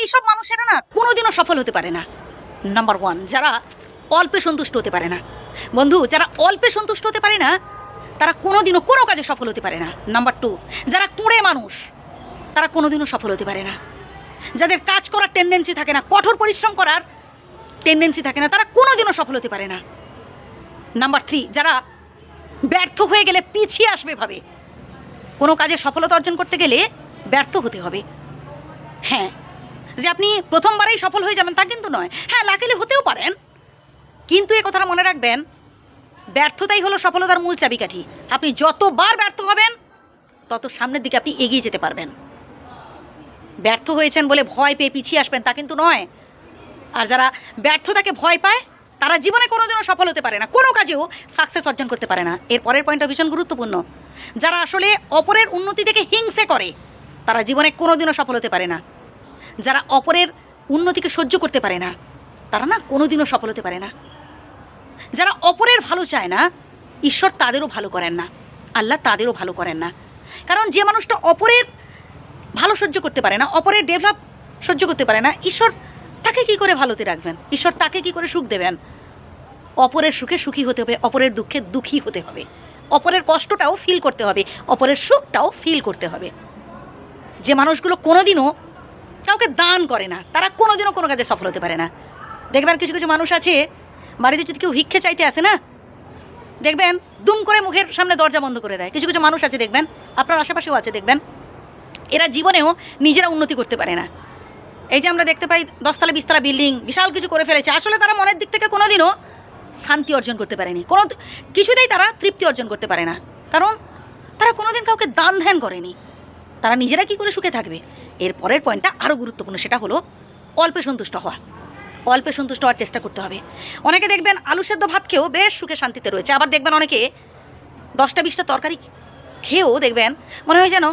এইসব মানুষেরা না কোনোদিনও সফল হতে পারে না। নাম্বার ওয়ান যারা অল্পে সন্তুষ্ট হতে পারে না। বন্ধু, যারা অল্পে সন্তুষ্ট হতে পারে না, তারা কোনোদিনও কোনো কাজে সফল হতে পারে না। নাম্বার টু যারা কুঁড়ে মানুষ, তারা কোনোদিনও সফল হতে পারে না। যাদের কাজ করার টেন্ডেন্সি থাকে না, কঠোর পরিশ্রম করার টেন্ডেন্সি থাকে না, তারা কোনোদিনও সফল হতে পারে না। নাম্বার থ্রি যারা ব্যর্থ হয়ে গেলে পিছিয়ে আসবে ভাবে। কোনো কাজে সফলতা অর্জন করতে গেলে ব্যর্থ হতে হবে। হ্যাঁ যে আপনি প্রথমবারেই সফল হয়ে যাবেন তা কিন্তু নয়। হ্যাঁ লাকিলি হতেও পারেন। কিন্তু এ কথাটা মনে রাখবেন, ব্যর্থতাই হলো সফলতার মূল চাবিকাঠি। আপনি যতবার ব্যর্থ হবেন, তত সামনের দিকে আপনি এগিয়ে যেতে পারবেন। ব্যর্থ হয়েছেন বলে ভয় পেয়ে পিছিয়ে আসবেন তা কিন্তু নয়। আর যারা ব্যর্থতাকে ভয় পায়, তারা জীবনে কোনোদিনও সফল হতে পারে না। কোনো কাজেও সাকসেস অর্জন করতে পারে না। এর পরের পয়েন্টটা ভীষণ গুরুত্বপূর্ণ। যারা আসলে অপরের উন্নতি থেকে হিংসে করে, তারা জীবনে কোনো দিনও সফল হতে পারে না। যারা অপরের উন্নতিকে সহ্য করতে পারে না, তারা না কোনোদিনও সফল হতে পারে না। যারা অপরের ভালো চায় না, ঈশ্বর তাদেরও ভালো করেন না, আল্লাহ তাদেরও ভালো করেন না। কারণ যে মানুষটা অপরের ভালো সহ্য করতে পারে না, অপরের ডেভেলপ সহ্য করতে পারে না, ঈশ্বর তাকে কি করে ভালোতে রাখবেন? ঈশ্বর তাকে কি করে সুখ দেবেন? অপরের সুখে সুখী হতে হবে, অপরের দুঃখে দুঃখী হতে হবে। অপরের কষ্টটাও ফিল করতে হবে, অপরের সুখটাও ফিল করতে হবে। যে মানুষগুলো কোনোদিনও কাউকে দান করে না, তারা কোনোদিনও কোনো কাজে সফল হতে পারে না। দেখবেন কিছু কিছু মানুষ আছে, বাড়িতে যদি কেউ ভিক্ষে চাইতে আসে না, দেখবেন দুম করে মুখের সামনে দরজা বন্ধ করে দেয়। কিছু কিছু মানুষ আছে, দেখবেন, আপনার আশেপাশেও আছে, দেখবেন, এরা জীবনেও নিজেরা উন্নতি করতে পারে না। এই যে আমরা দেখতে পাই, দশতলা, বিশতলা বিল্ডিং, বিশাল কিছু করে ফেলেছে। আসলে তারা মনের দিক থেকে কোনোদিনও শান্তি অর্জন করতে পারেনি। কোনো কিছুতেই তারা তৃপ্তি অর্জন করতে পারে না। কারণ তারা কোনোদিন কাউকে দান ধ্যান করেনি। তারা নিজেরা কি করে সুখে থাকবে? এর পরের পয়েন্টটা আরও গুরুত্বপূর্ণ, সেটা হলো অল্পে সন্তুষ্ট হওয়া। অল্পে সন্তুষ্ট হওয়ার চেষ্টা করতে হবে। অনেকে দেখবেন আলু সেদ্ধ ভাত খেয়েও বেশ সুখে শান্তিতে রয়েছে। আবার দেখবেন অনেকে দশটা বিশটা তরকারি খেয়েও দেখবেন মনে হয় যেন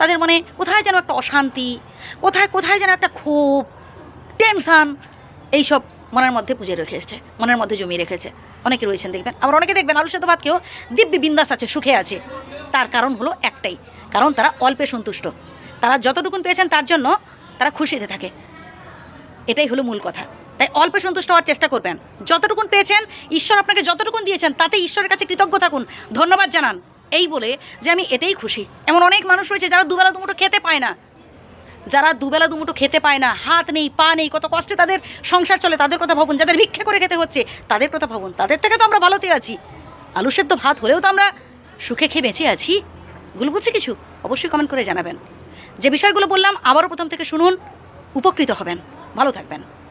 তাদের মনে কোথায় যেন একটা অশান্তি, কোথায় কোথায় যেন একটা ক্ষোভ, টেনশান এইসব মনের মধ্যে পুজো রেখে এসছে মনের মধ্যে জমিয়ে রেখেছে। অনেকে রয়েছেন দেখবেন। আবার অনেকে দেখবেন আলু সেদ্ধ ভাত খেয়েও দিব্যি বিন্দাস আছে, সুখে আছে। তার কারণ হলো একটাই, কারণ তারা অল্পে সন্তুষ্ট। তারা যতটুকুন পেয়েছেন তার জন্য তারা খুশিতে থাকে। এটাই হলো মূল কথা। তাই অল্পে সন্তুষ্ট হওয়ার চেষ্টা করবেন। যতটুকুন পেয়েছেন, ঈশ্বর আপনাকে যতটুকুন দিয়েছেন, তাতে ঈশ্বরের কাছে কৃতজ্ঞ থাকুন। ধন্যবাদ জানান। এই বলে যে আমি এতেই খুশি। এমন অনেক মানুষ রয়েছে যারা দুবেলা দুমুঠো খেতে পায় না। যারা দুবেলা দুমুঠো খেতে পায় না, হাত নেই, পা নেই, কত কষ্টে তাদের সংসার চলে, তাদের কথা ভাবুন। যাদের ভিক্ষে করে খেতে হচ্ছে, তাদের কথা ভাবুন। তাদের থেকে তো আমরা ভালোতে আছি। আলু সেদ্ধ ভাত হলেও তো আমরা সুখে খেয়ে বেঁচে আছি। ভুল বুঝছি কিছু? অবশ্যই কমেন্ট করে জানাবেন। যে বিষয়গুলো বললাম আবারও প্রথম থেকে শুনুন উপকৃত হবেন। ভালো থাকবেন।